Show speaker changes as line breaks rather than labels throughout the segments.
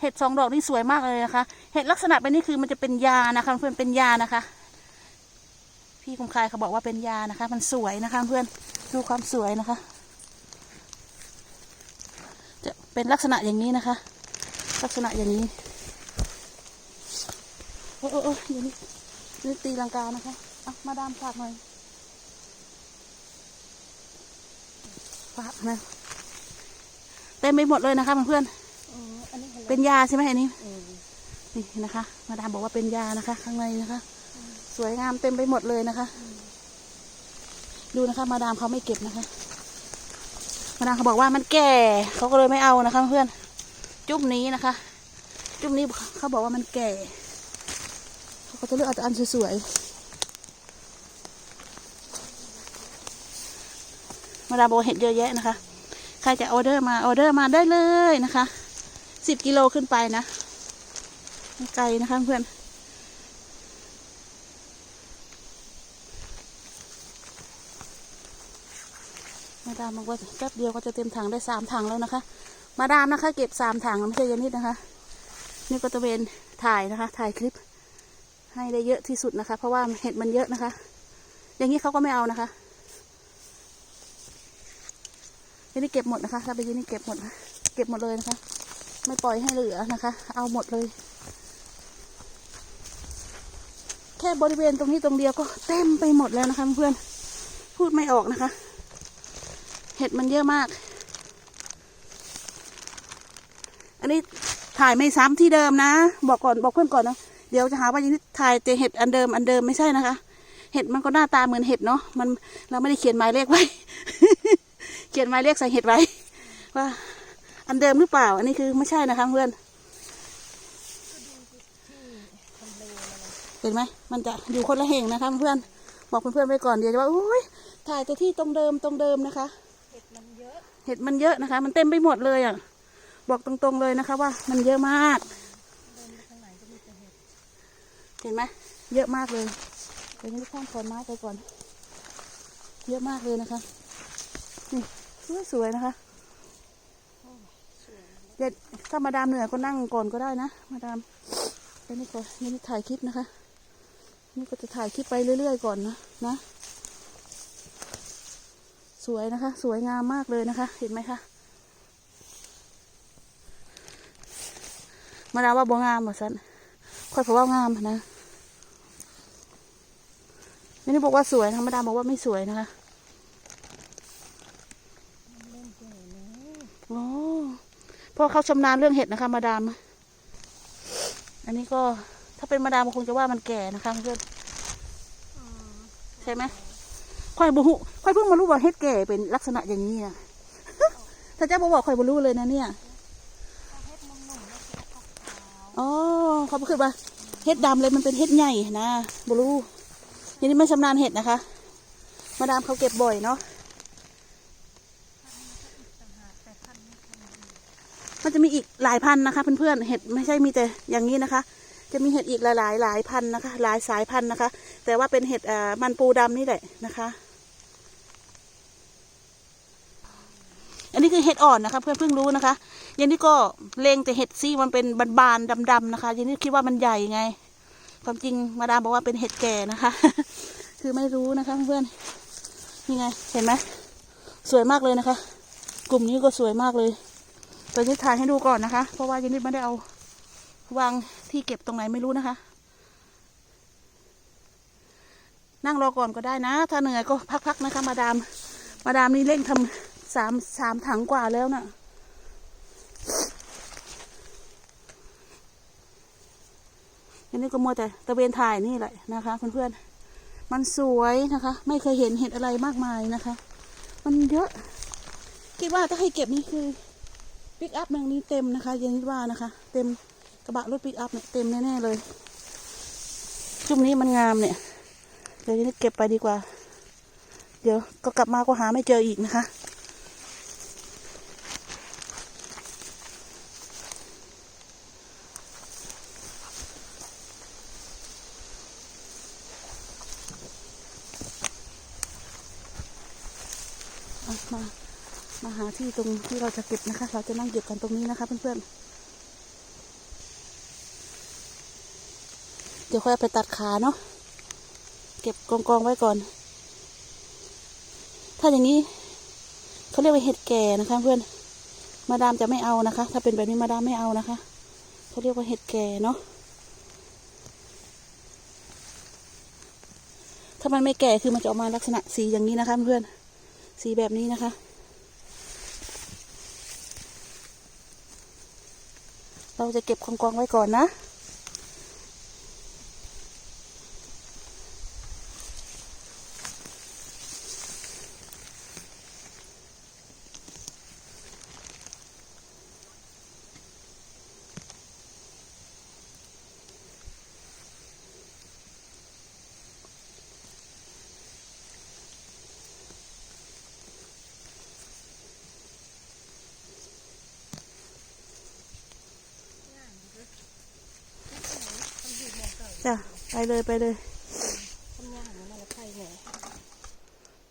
เห็ดสองดอกนี่สวยมากเลยนะคะ เห็ดลักษณะเป็นนี่คือมันจะเป็นยานะคะเพื่อนเป็นยานะคะ พี่คงคายเขาบอกว่าเป็นยานะคะ มันสวยนะคะเพื่อนดูความสวยนะคะ จะเป็นลักษณะอย่างนี้นะคะ ลักษณะอย่างนี้โอ้โอ้โอ้อย่างนี้นี่ตีลังกานะคะอะมาดามฝากหน่อยฝากนะเต็มไปหมดเลยนะคะเพื่อน
อ๋ออันนี้เห็น
ๆ เป็นยาใช่ไหมอันนี้
เออ
นี่นะคะ มาดามบอกว่าเป็นยานะคะ ข้างในนะคะ สวยงามเต็มไปหมดเลยนะคะ ดูนะคะ มาดามเขาไม่เก็บนะคะ มาดามเขาบอกว่ามันแก่เขาก็เลยไม่เอานะคะ เพื่อนจุ่มนี้นะคะ จุ่มนี้เขาบอกว่ามันแก่เขาก็จะเลือกเอาแต่อันสวยๆมาดามบอกว่าเห็ดเยอะแยะนะคะ ใครจะออเดอร์มาออเดอร์มาได้เลยนะคะ สิบกิโลขึ้นไปนะไกลนะคะเพื่อนมาดามบอกว่าแป๊บเดียวก็จะเต็มถังได้สามถังแล้วนะคะ มาดามนะคะ เก็บสามถังไม่ใช่ยานิดนะคะ นี่ก็ตะเวนถ่ายนะคะ ถ่ายคลิป ให้ได้เยอะที่สุดนะคะ เพราะว่าเห็ดมันเยอะนะคะ อย่างนี้เขาก็ไม่เอานะคะยานี่เก็บหมดนะคะถ้าไปยานี่เก็บหมดนะเก็บหมดเลยนะคะ ไม่ปล่อยให้เหลือนะคะ เอาหมดเลย แค่บริเวณตรงนี้ตรงเดียวก็เต็มไปหมดแล้วนะคะเพื่อนพูดไม่ออกนะคะ เห็ดมันเยอะมาก อันนี้ถ่ายไม่ซ้ำที่เดิมนะ บอกก่อนบอกเพื่อนก่อนนะเดี๋ยวจะหาว่ายังถ่ายแต่เห็ดอันเดิมอันเดิมไม่ใช่นะคะ เห็ดมันก็หน้าตาเหมือนเห็ดเนาะมันเราไม่ได้เขียนหมายเลขไว้ เขียนหมายเลขใส่เห็ดไว้ว่า อันเดิมหรือเปล่า อันนี้คือไม่ใช่นะคะเพื่อนเห็นไหมมันจะอยู่คนละแห่งนะคะเพื่อนบอกเพื่อนๆไปก่อนเดี๋ยวจะว่าอุ้ยถ่ายแต่ที่ตรงเดิมตรงเดิมนะคะ
เห็ดมันเยอะ
เห็ดมันเยอะนะคะ มันเต็มไปหมดเลยอะบอกตรงๆเลยนะคะ ว่า มันเยอะมาก
เห็น
ไหมเยอะมากเลยเดี๋ยวนี้ข้ามขอนไม้ไปก่อน เยอะมากเลยนะคะนี่สวยๆนะคะ เดี๋ยวถ้ามาดามเหนื่อยก็นั่งก่อนก็ได้นะ มาดามเดี๋ยวนี้ก่อนนี่ถ่ายคลิปนะคะ นี่ก็จะถ่ายคลิปไปเรื่อย ๆ ก่อนนะนะ สวยนะคะ สวยงามมากเลยนะคะ เห็นไหมคะมาดามว่าบ่งามเหรอสันค่อยเพราะว่างามนะไม่ได้บอกว่าสวยนะมาดามบอกว่าไม่สวยนะคะ
เล่นเจ๋งนะ
โอ้ เพราะเขาชำนาญเรื่องเห็ดนะคะมาดาม อันนี้ก็ถ้าเป็นมาดามคงจะว่ามันแก่นะคะเพื่อนใช่ไหมค่อยบุหุค่อยเพิ่งมารู้ว่าเห็ดแก่เป็นลักษณะอย่างนี้นะถ้าเจ้าบอกว่าค่อยบรู้เลยนะเนี่ย
ถ้าเขาว
อ๋อเขาคือว่าเห็ดดำเลยมันเป็นเห็ดใหญ่นะบรู้ทีนี้ไม่ชำนาญเห็ดนะคะ มาดามเขาเก็บบ่อยเนาะ
ๆต่างหากแต่พันธุ์ไม่พันธุ์ดี
มันจะมีอีกหลายพันธุ์นะคะ เพื่อนๆเห็ดไม่ใช่มีแต่อย่างนี้นะคะ จะมีเห็ดอีกหลายๆหลายพันธุ์นะคะ หลายสายพันธุ์นะคะ แต่ว่าเป็นเห็ดอ่ามันปูดำนี่แหละนะคะ อันนี้คือเห็ดอ่อนนะคะ เพื่อนเพิ่งรู้นะคะยันนี่ก็เลงแต่เห็ดซี่มันเป็นบานๆดำๆนะคะยันนี่คิดว่ามันใหญ่ไง ความจริงมาดามบอกว่าเป็นเห็ดแก่นะคะ คือไม่รู้นะคะ เพื่อนนี่ไง เห็นไหมสวยมากเลยนะคะ กลุ่มนี้ก็สวยมากเลย ตัวนี้ถ่ายให้ดูก่อนนะคะ เพราะว่ายันนิดไม่ได้เอาวางที่เก็บตรงไหนไม่รู้นะคะ นั่งรอก่อนก็ได้นะ ถ้าเหนื่อยก็พักๆนะคะ มาดาม มาดามนี่เร่งทำสามสามถังกว่าแล้วนะ่ะอันนี้ก็มัวแต่ตะเวนถ่ายนี่แหละนะคะเพื่อนๆ มันสวยนะคะ ไม่เคยเห็นเห็ดอะไรมากมายนะคะ มันเยอะ คิดว่าถ้าให้เก็บนี่คือ ปิกอัพแมงนี้เต็มนะคะเย็นนิดว่านะคะ เต็มกระบะรถปิกอัพเนี่ยเต็มแน่ๆเลยช่มนี้มันงามเนี่ย เดี๋ยวนี้เก็บไปดีกว่า เดี๋ยวก็กลับมาก็หาไม่เจออีกนะคะ ที่ตรงที่เราจะเก็บนะคะ เราจะนั่งเก็บกันตรงนี้นะคะ เพื่อนๆ เดี๋ยวค่อยไปตัดขาเนาะ เก็บกองกองไว้ก่อน ถ้าอย่างนี้เขาเรียกว่าเห็ดแก่นะคะเพื่อน มาดามจะไม่เอานะคะ ถ้าเป็นแบบนี้มาดามไม่เอานะคะ เขาเรียกว่าเห็ดแก่เนาะ ถ้ามันไม่แก่คือมันจะออกมาลักษณะสีอย่างนี้นะคะเพื่อน สีแบบนี้นะคะ เราจะเก็บกองกองไว้ก่อนนะ จ้ะ ไปเลยไปเลย
ทำยากเหมือนอะไรไทยเนี่ย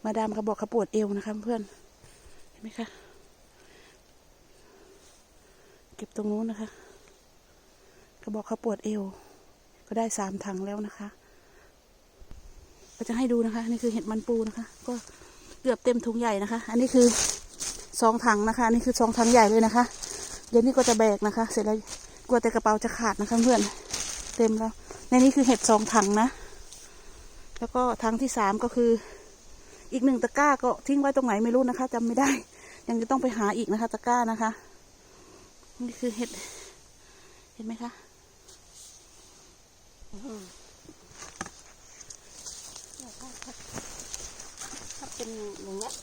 มาดามเขาบอกเขาปวดเอวนะคะเพื่อน เห็นไหมคะ เก็บตรงนู้นนะคะเขาบอกเขาปวดเอว ก็ได้สามถังแล้วนะคะ ก็จะให้ดูนะคะ นี่คือเห็ดมันปูนะคะ ก็เกือบเต็มถุงใหญ่นะคะ อันนี้คือสองถังนะคะ อันนี้คือสองถังใหญ่เลยนะคะ เดี๋ยวนี้ก็จะแบกนะคะ เสร็จแล้วกลัวแต่กระเป๋าจะขาดนะคะเพื่อน เต็มแล้ว ในนี้คือเห็ดสองถังนะ แล้วก็ถังที่สามก็คือ อีกหนึ่งตะกร้าก็ทิ้งไว้ตรงไหนไม่รู้นะคะจำไม่ได้ ยังจะต้องไปหาอีกนะคะตะกร้านะคะ นี่คือเห็ด เห็นไหมคะ
เนี่ยถ้าถ้าถ้าเป็นอย่างเงี้ย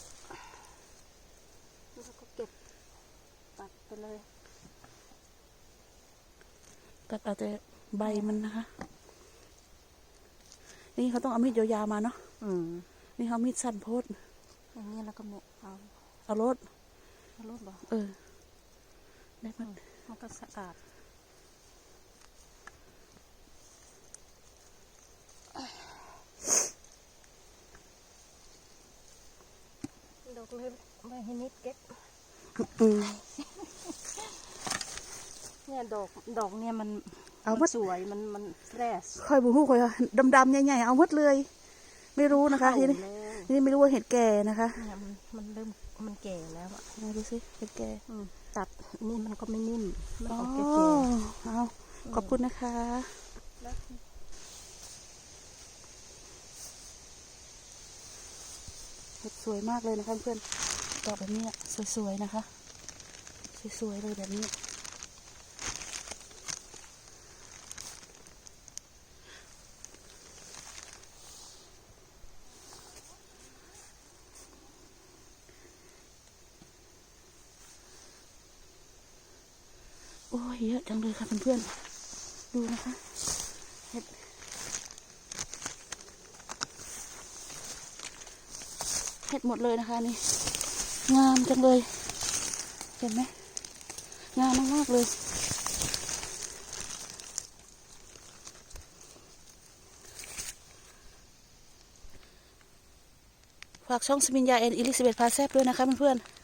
แล้วก็เก็บตัดไปเลย
ตัดเอาแต่ใบมันนะคะ นี่เขาต้องเอามีดยาวๆมาเนาะ
อืม
นี่เขามีดสั้นโพด
อย่างนี้แล้วก็เนี่ยเอา
เอารถ
เอารูปบอก
เออ ได้มัน
มันก็สะอาดดอกเลยไม่ให้นิดเก็บ
อืม
เนี่ยดอกดอกเนี่ยมัน
เอาหม
มั
ด
นสวยมันมันเฟรช
ค่อยบูฮู้ค่อยดำๆใหญ่ๆเอาหมดเลย ไม่รู้นะคะทีนี้
แล้ว
ทีนี้ไม่รู้ว่าเห็ดแก่นะคะ
เนี่ยมันมันเริ่มมันแก่แล้วอะ
ไหนดูสิเห็ดแก่
อืมตัดนี่มันก็ไม่นิ่มมัน
อ๋อ
ออกแก่
เอาขอบคุณนะคะ
ๆแล้ว
เห็ดสวยมากเลยนะคะเพื่อนดอกแบบนี้อะสวยๆนะคะ สวยๆเลยแบบนี้ โอะจังเลยค่ะเพื่อนๆ ดูนะคะเห็ดเห็ดหมดเลยนะคะนี่ งามจังเลย เห็นไหมงามมากๆเลยฝากช่องสมินยาเอ็นอิลิซเบธพาแซบด้วยนะคะเพื่อนๆ